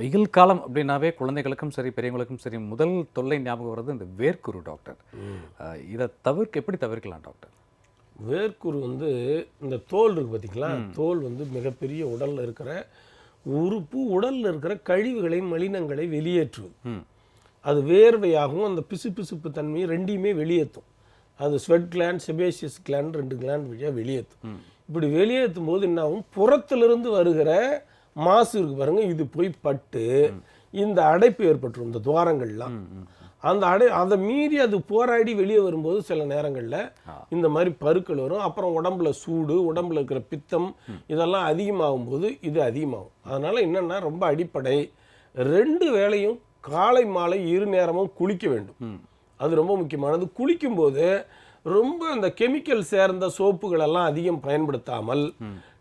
வெயில் காலம் அப்படின்னாவே குழந்தைகளுக்கும் சரி பெரியவங்களுக்கும் சரி முதல் தொல்லை ஞாபகம் வர்றது இந்த வேர்க்குரு டாக்டர். இதை தவிர்க்க எப்படி தவிர்க்கலாம் டாக்டர்? வேர்க்குரு வந்து இந்த தோல் இருக்கு பார்த்தீங்களா தோல் வந்து மிகப்பெரிய உடல்ல இருக்கிற உறுப்பு உடல்ல இருக்கிற கழிவுகளை மலினங்களை வெளியேற்றுவது அது வேர்வையாகவும் அந்த பிசுபிசுப்பு தன்மையை ரெண்டையுமே வெளியேற்றும். அது ஸ்வெட் கிளாண்ட் செபேசியஸ் கிளாண்ட் ரெண்டு கிளாண்ட் வழியாக வெளியேற்றும். இப்படி வெளியேற்றும் போது என்ன ஆகும் புறத்திலிருந்து வருகிற மாசு இருக்கு பாருங்க இது போய் பட்டு இந்த அடைப்பு ஏற்பட்டுரும் இந்த துவாரங்கள்லாம். அந்த அடை அதை மீறி அது போராடி வெளியே வரும்போது சில நேரங்களில் இந்த மாதிரி பருக்கள் வரும். அப்புறம் உடம்புல சூடு உடம்புல இருக்கிற பித்தம் இதெல்லாம் அதிகமாகும் போது இது அதிகமாகும். அதனால என்னன்னா ரொம்ப அடிப்படை. ரெண்டு வேளையும் காலை மாலை இரு நேரமும் குளிக்க வேண்டும். அது ரொம்ப முக்கியமானது. குளிக்கும்போது ரொம்ப அந்த கெமிக்கல் சேர்ந்த சோப்புகள் எல்லாம் அதிகம் பயன்படுத்தாமல்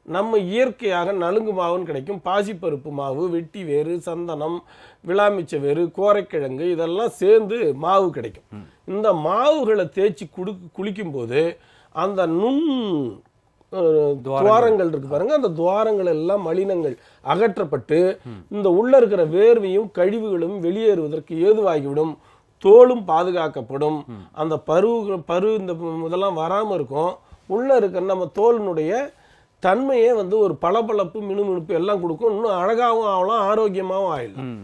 நம்ம இயற்கையாக நலுங்கு மாவுன்னு கிடைக்கும். பாசிப்பருப்பு மாவு வெட்டி வேறு சந்தனம் விளாமிச்ச வேறு கோரைக்கிழங்கு இதெல்லாம் சேர்ந்து மாவு கிடைக்கும். இந்த மாவுகளை தேய்ச்சி குடு குளிக்கும்போது அந்த நுண் துவாரங்கள். இருக்கு பாருங்க. அந்த துவாரங்கள் எல்லாம் மலினங்கள் அகற்றப்பட்டு இந்த உள்ள இருக்கிற வேர்வையும் கழிவுகளும் வெளியேறுவதற்கு ஏதுவாகிவிடும். தோலும் பாதுகாக்கப்படும். அந்த பரு பரு இந்த இதெல்லாம் வராம இருக்கும். உள்ள இருக்கிற நம்ம தோலினுடைய தன்மையே வந்து ஒரு பளபளப்பு மினுமினுப்பு எல்லாம் கொடுக்கும். இன்னும் அழகாகவும் ஆகலாம் ஆரோக்கியமாகவும் ஆயிடும்